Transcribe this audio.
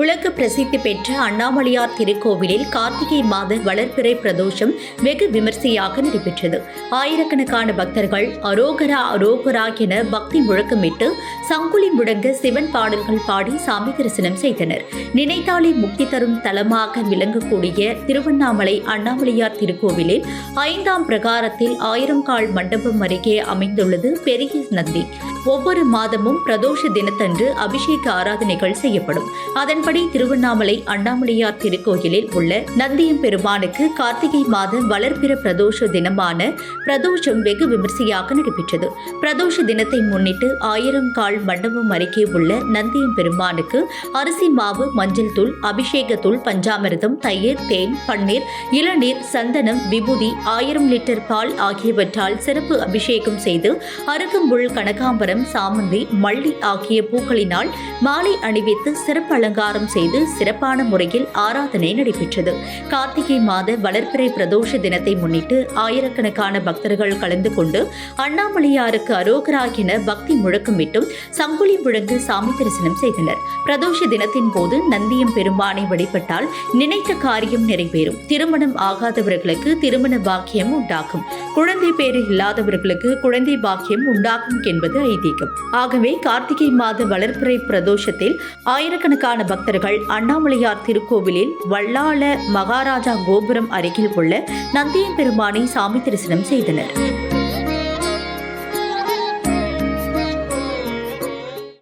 உலக பிரசித்தி பெற்ற அண்ணாமலையார் திருக்கோவிலில் கார்த்திகை மாத வளர்பிறை பிரதோஷம் வெகு விமர்சையாக நடைபெற்றது. ஆயிரக்கணக்கான பக்தர்கள் அரோகரா அரோகரா என பக்தி முழக்கமிட்டு சங்குலி முழங்க சிவன் பாடல்கள் பாடி சாமி தரிசனம் செய்தனர். நினைத்தாலே முக்தி தரும் தலமாக விளங்கக்கூடிய திருவண்ணாமலை அண்ணாமலையார் திருக்கோவிலில் ஐந்தாம் பிரகாரத்தில் ஆயிரம் கால் மண்டபம் அருகே அமைந்துள்ளது பெரிய நந்தி. ஒவ்வொரு மாதமும் பிரதோஷ தினத்தன்று அபிஷேக ஆராதனைகள் செய்யப்படும். அதன் அதன்படி திருவண்ணாமலை அண்ணாமலையார் திருக்கோயிலில் உள்ள நந்தியம் பெருமானுக்கு கார்த்திகை மாத வளர்பிற பிரதோஷ தினமான பிரதோஷம் வெகு விமர்சையாக நடைபெற்றது. பிரதோஷ தினத்தை முன்னிட்டு ஆயிரம் கால் மண்டபம் அருகே உள்ள நந்தியம் பெருமானுக்கு அரிசி மாவு மஞ்சள் தூள் அபிஷேக தூள் பஞ்சாமிரதம் தயிர் தேன் பன்னீர் இளநீர் சந்தனம் விபூதி ஆயிரம் லிட்டர் பால் ஆகியவற்றால் சிறப்பு அபிஷேகம் செய்து அருகம்புல் கனகாம்பரம் சாமந்தி மல்லி ஆகிய பூக்களினால் மாலை அணிவித்து சிறப்பு அலங்காரம் செய்து சிறப்பான முறையில் ஆராதனை நடைபெற்றது. கார்த்திகை மாத வளர்பிறை பிரதோஷ தினத்தை முன்னிட்டு ஆயிரக்கணக்கான பக்தர்கள் கலந்து கொண்டு அண்ணாமலையாருக்கு அரோகரா என பக்தி முழக்கமிட்டும் சங்குலி முழங்கு சாமி தரிசனம் செய்தனர். பிரதோஷ தினத்தின் போது நந்தியம் பெருமானை வழிபட்டால் நினைத்த காரியம் நிறைவேறும். திருமணம் ஆகாதவர்களுக்கு திருமண பாக்கியம் உண்டாகும். குழந்தை பேறு இல்லாதவர்களுக்கு குழந்தை பாக்கியம் உண்டாகும் என்பது ஐதீகம். ஆகவே கார்த்திகை மாத வளர்பிறை பிரதோஷத்தில் ஆயிரக்கணக்கான பக்தர்கள் அண்ணாமலையார் திருக்கோவிலில் வல்லாள மகாராஜா கோபுரம் அருகில் உள்ள நந்தியம் பெருமானை சாமி தரிசனம் செய்தனர்.